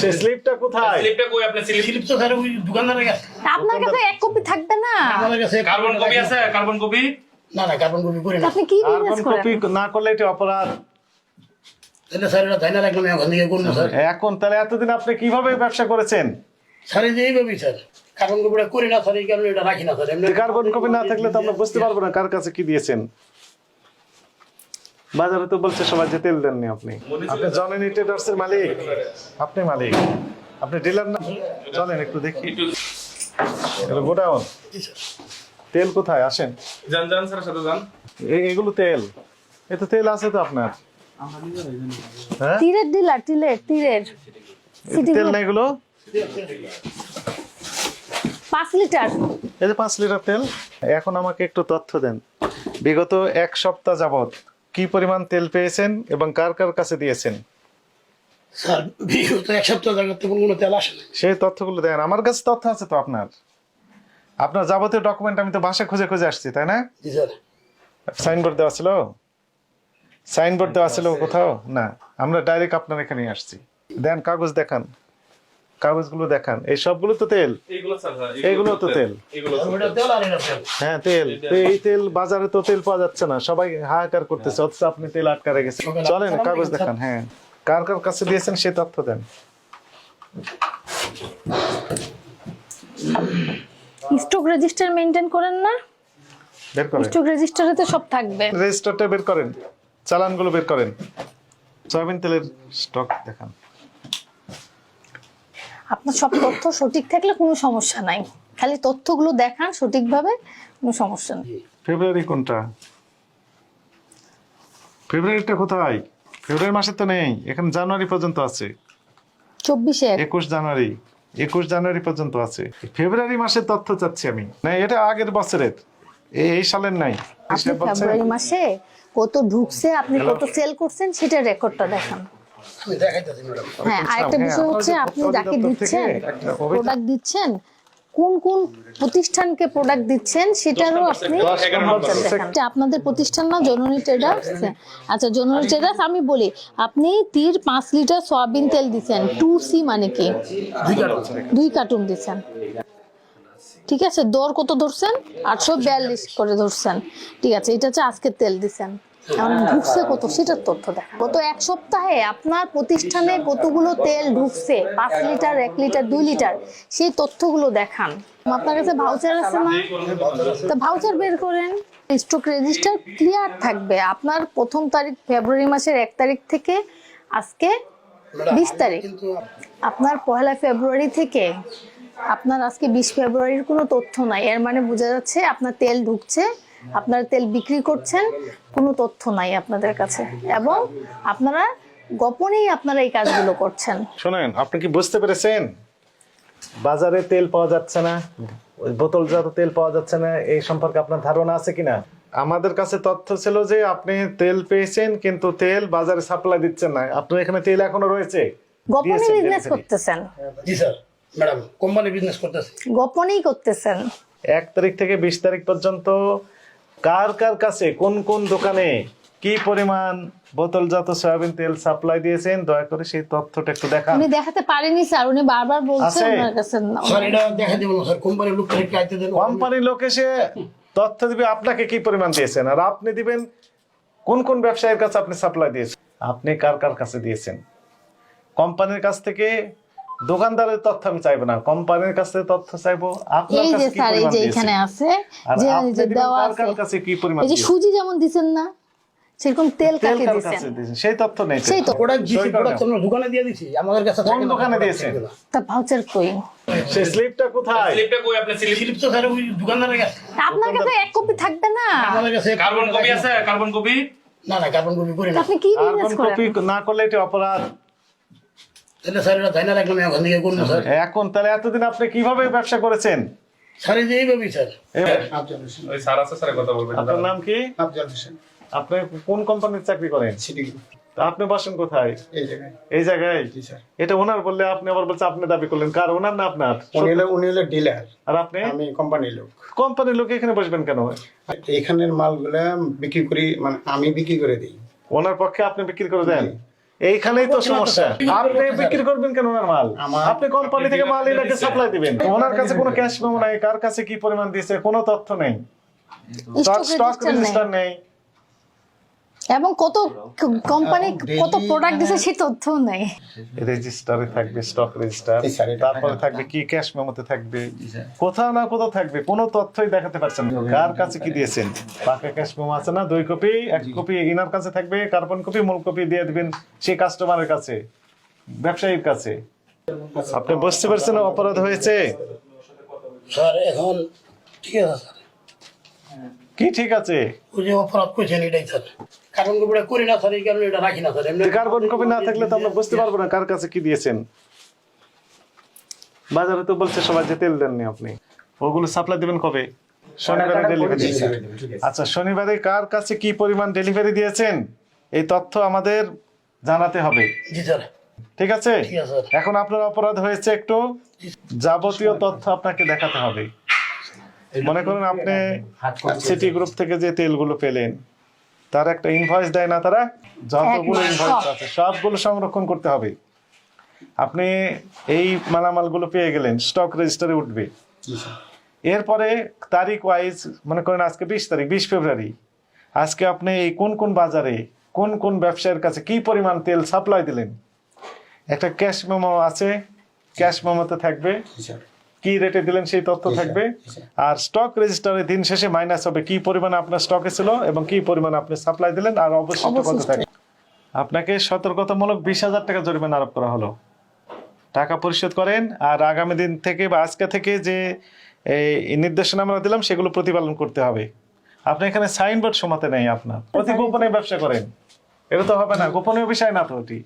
সে স্লিপটা কোথায়? স্লিপটা কই আপনার স্লিপ? স্লিপ তো স্যার ওই দোকানদারের কাছে। আপনার কাছে এক কপি থাকবে না? আমাদের কাছে কার্বন কপি আছে? Carbon copy? না না কার্বন কপি করি না। আপনি কি কার্বন বিজনেস কপি না করলে এটি অপরাধ। তাহলে স্যার এটা রাখলাম ওখান থেকে করব স্যার। এখন তাহলে এতদিন আপনি কীভাবে ব্যবসা করেছেন? স্যার এই যে এইভাবেই স্যার। কার্বন কপিটা করি না স্যার এই কারণে এটা রাখি না স্যার। এমনি কার্বন কপি না থাকলে তো আমরা বুঝতে পারব না কার কাছে কি দিয়েছেন। বাজারে তো বলছে সবাই যে তেল দেননি আপনি। আপনি জননী ট্রেডার্স এর মালিক। আপনি মালিক। আপনি ডিলার না? চলেন একটু দেখি। এগুলো গোডাউন। তেল কোথায়? আসেন। যান যান স্যার সাথে যান। এ- এগুলো তেল। এ তো তেল আছে তো আপনার। হ্যাঁ? তীরের ডিলার তীরের তীরের। তেল না এগুলো? পাঁচ লিটার। এই যে পাঁচ লিটার তেল। এখন আমাকে একটু তথ্য দেন। বিগত এক সপ্তাহ যাবত কি পরিমাণ তেল পেয়েছেন এবং কার কার কাছে দিয়েছেন? স্যার বিগত এক সপ্তাহ জায়গা থেকে কোনো তেল আসে সেই তথ্যগুলো দেন। আমার কাছে তথ্য আছে তো আপনার। আপনার যাবতীয় ডকুমেন্ট আমি তো বাসা খুঁজে খুঁজে আসছি তাই না? জি স্যার। সাইনবোর্ড দেওয়া ছিল? সাইনবোর্ড দেওয়া ছিল কোথাও? না। আমরা ডাইরেক্ট আপনার এখানে আসছি। দেন কাগজ দেখান। কাগজগুলো দেখান। এই সবগুলো তো তেল? এইগুলো স্যার এইগুলো তো তেল। হ্যাঁ তেল। তো এই তেল বাজারে তো তেল পাওয়া যাচ্ছে না। সবাই হাহাকার করতেছে অথচ আপনি তেল আটকা রেখেছেন। চলেন কাগজ দেখান হ্যাঁ। কার কার কাছে দিয়েছেন সে তথ্য দেন। স্টক রেজিস্টার মেনটেন করেন না? বের করেন। স্টক রেজিস্টারে তো সব থাকবে। রেজিস্টারটা বের করেন। চালানগুলো বের করেন। সয়াবিন তেলের স্টক দেখান। আপনার সব তথ্য সঠিক থাকলে কোনো সমস্যা নাই। খালি তথ্যগুলো দেখান সঠিকভাবে কোনো সমস্যা নেই। ফেব্রুয়ারি কোনটা? ফেব্রুয়ারিটা কোথায়? ফেব্রুয়ারি মাসে তো নেই এখন জানুয়ারি পর্যন্ত আছে। চব্বিশে এক। একুশ জানুয়ারি একুশ জানুয়ারি পর্যন্ত আছে। ফেব্রুয়ারি মাসের তথ্য চাচ্ছি আমি। না এটা আগের বছরের। এই এই সালের নাই। আপনি ফেব্রুয়ারি মাসে কত ঢুকছে আপনি কত সেল করছেন সেটা রেকর্ডটা দেখান। আমি দেখাইতেছি ম্যাডাম। হ্যাঁ আরেকটা হ্যাঁ, বিষয় হচ্ছে আপনি যাকে দিচ্ছেন প্রোডাক্ট দিচ্ছেন কোন কোন প্রতিষ্ঠানকে প্রোডাক্ট দিচ্ছেন সেটারও আপনি আপনাদের প্রতিষ্ঠান না জননী ট্রেডার্স আচ্ছা জননী ট্রেডার্স আমি বলি আপনি তীর পাঁচ লিটার সয়াবিন তেল দিচ্ছেন টু সি মানে কি? দুই দুই কার্টুন দিচ্ছেন। ঠিক আছে দর কত ধরছেন? আটশো বিয়াল্লিশ করে ধরছেন। ঠিক আছে এটা হচ্ছে আজকের তেল দিচ্ছেন। এখন ঢুকছে কত? সেটার তথ্য দেখা গত এক সপ্তাহে আপনার প্রতিষ্ঠানে কতগুলো তেল ঢুকছে? পাঁচ লিটার এক লিটার দুই লিটার? সেই তথ্যগুলো দেখান। আপনার কাছে ভাউচার আছে না? তা ভাউচার বের করেন। স্টক রেজিস্টার ক্লিয়ার থাকবে। আপনার প্রথম তারিখ ফেব্রুয়ারি মাসের এক তারিখ থেকে আজকে বিশ তারিখ। আপনার পহেলা ফেব্রুয়ারি থেকে আপনার আজকে বিশ ফেব্রুয়ারির কোনো তথ্য নাই। এর মানে বোঝা যাচ্ছে আপনার তেল ঢুকছে। আপনারা তেল বিক্রি করছেন কোনো তথ্য নাই আপনাদের কাছে। এবং আপনারা গোপনেই আপনারা এই কাজগুলো করছেন। শোনেন আপনি কি বুঝতে পেরেছেন? বাজারে তেল পাওয়া যাচ্ছে না ওই বোতলজাত তেল পাওয়া যাচ্ছে না এই সম্পর্কে আপনার ধারণা আছে কিনা? আমাদের কাছে তথ্য ছিল যে আপনি তেল পেয়েছেন কিন্তু তেল বাজারে সাপ্লাই দিচ্ছেন না। আপনার এখানে তেল এখনও রয়েছে? গোপনে বিজনেস করতেছেন। জি স্যার ম্যাডাম কোম্পানি বিজনেস করতেছি। গোপনেই করতেছেন। এক তারিখ থেকে বিশ তারিখ পর্যন্ত কার কার কাছে কোন কোন দোকানে কি পরিমাণ বোতলজাত সয়াবিন তেল সাপ্লাই দিয়েছেন দয়া করে সেই তথ্যটা একটু দেখান। উনি দেখাতে পারেনি স্যার উনি বারবার বলছেন? ওনার কাছে না। স্যার এটা দেখা দেবো না স্যার কোম্পানির লোক থেকে আইতে দেন। কোম্পানির লোক এসে তথ্য দিবে আপনাকে কি পরিমাণ দিয়েছেন? আর আপনি দিবেন কোন কোন ব্যবসায়ীর কাছে আপনি সাপ্লাই দিয়েছেন? আপনি কার কার কাছে দিয়েছেন? কোম্পানির কাছ থেকে দোকানদারের তথ্য আমি চাইব না কোম্পানির কাছ থেকে তথ্য চাইব আপনার এই যে কাছে কি স্যার এই পরিমাণ যে এখানে আছে যে আপনি যে দেওয়া আছে কাছে কি পরিমাণ এই যে সুজি যেমন দিছেন না সেরকম তেল কাকে দিয়েছেন সেই তথ্য নেই সেই তো প্রোডাক্ট দিছি সই প্রোডাক্ট আমরা দোকানে দিয়ে দিছি আমাদের কাছে কোন দোকানে না। তা ভাউচার কই? সেই স্লিপটা কোথায়? স্লিপটা কই আপনার স্লিপ স্লিপ তো স্যার ওই দোকানদারের কাছে। আপনার কাছে এক কপি থাকবে না? আমাদের কাছে কার্বন কপি আছে কার্বন কপি না না কার্বন কপি করি না। আপনি কি বিজনেস করেন? কপি না করলে এটি অপরাধ। তাহলে স্যার এটা ধাইনা রাখলাম ওখান থেকে করব স্যার। এখন তাহলে এতদিন আপনি কীভাবে ব্যবসা করেছেন? স্যার এই যে এইভাবেই স্যার। ওই স্যার আছে স্যার কথা বলবেন। আপনার নাম কি? আফজাল হোসেন। আপনি কোন কোম্পানির চাকরি করেন? আপনি বসেন কোথায়? এই জায়গায়। এই জায়গায়? এটা ওনার বললে আপনি আবার বলছে আপনি দাবি করলেন। কার? ওনার না আপনার? উনি হলো উনি হলো ডিলার আর আপনি? আমি কোম্পানির লোক। কোম্পানির লোক এখানে বসবেন কেন? এখানের মালগুলা বিক্রি করি মানে আমি বিক্রি করে দিই। ওনার পক্ষে আপনি বিক্রি করে দেন? এইখানেই তো সমস্যা। আপনি বিক্রি করবেন কেন ওনার মাল? আপনি কোম্পানি থেকে মাল এটাকে সাপ্লাই দিবেন। ওনার কাছে কোনো ক্যাশ মেমো নাই। কার কাছে কি পরিমাণ দিয়েছে কোনো তথ্য নেই। স্টক রেজিস্টার নেই। এবং কত কোম্পানি কত প্রোডাক্ট দিছে সেই তথ্য নেই। রেজিস্টারে থাকবে স্টক রেজিস্টার তারপরে থাকবে কি ক্যাশ মেমোতে থাকবে? কোথাও না কোথাও থাকবে কোনো তথ্যই দেখাতে পারছেন না। কার কাছে কি দিয়েছেন? পাকা ক্যাশ মেমো আছে না? দুই কপি এক কপি ইনার কাছে থাকবে কার্বন কপি মূল কপি দিয়ে দিবেন সেই কাস্টমারের কাছে ব্যবসায়ীর কাছে। আপনি বুঝতে পারছেন অপরাধ হয়েছে? স্যার এখন ঠিক আছে স্যার। কি ঠিক আছে? ওই যে অপরাধ করছেন এটাই স্যার। কার্বন কপিটা করি না স্যার এই কারণে এটা রাখি না স্যার এমনি কার্বন কপি না থাকলে তো আমরা বুঝতে পারব না কার কাছে কি দিয়েছেন। বাজারে তো বলছে সবাই যে তেল দেননি আপনি। ওগুলো সাপ্লাই দিবেন কবে? শনিবারে ডেলিভারি আচ্ছা শনিবারে কার কাছে কি পরিমাণ ডেলিভারি দিয়েছেন? এই তথ্য আমাদের জানাতে হবে। জি স্যার। ঠিক আছে। এখন আপনার অপরাধ হয়েছে একটু যাবতীয় তথ্য আপনাকে দেখাতে হবে। মনে করেন আপনি সিটি গ্রুপ থেকে যে তেলগুলো পেলেন তার একটা ইনভয়েস দেয় না তারা? যতগুলো ইনভয়েস আছে সবগুলো সংরক্ষণ করতে হবে। আপনি এই মালামালগুলো পেয়ে গেলেন স্টক রেজিস্টারে উঠবে। এরপরে তারিখ ওয়াইজ মনে করেন আজকে বিশ তারিখ বিশ ফেব্রুয়ারি আজকে আপনি এই কোন কোন বাজারে কোন কোন ব্যবসায়ীর কাছে কি পরিমাণ তেল সাপ্লাই দিলেন? একটা ক্যাশ মেমো আছে ক্যাশ মেমোতে থাকবে। কি রেটে দিলেন সেই তথ্য থাকবে। আর স্টক রেজিস্টারে দিন শেষে মাইনাস হবে। কি পরিমাণে আপনার স্টকে ছিল এবং কি পরিমাণে আপনি সাপ্লাই দিলেন আর অবশিষ্ট কত। থাকবে। আপনাকে সতর্কতামূলক বিশ হাজার টাকা জরিমানা আরোপ করা হলো। টাকা পরিশোধ করেন আর আগামী দিন থেকে বা আজকে থেকে যে এই নির্দেশনা আমরা দিলাম সেগুলো প্রতিপালন করতে হবে। আপনি এখানে সাইনবোর্ড সমাতে নেই আপনার। প্রতি গোপনে ব্যবসা করেন। এটা তো হবে না। গোপনীয় বিষয় না তো ওটি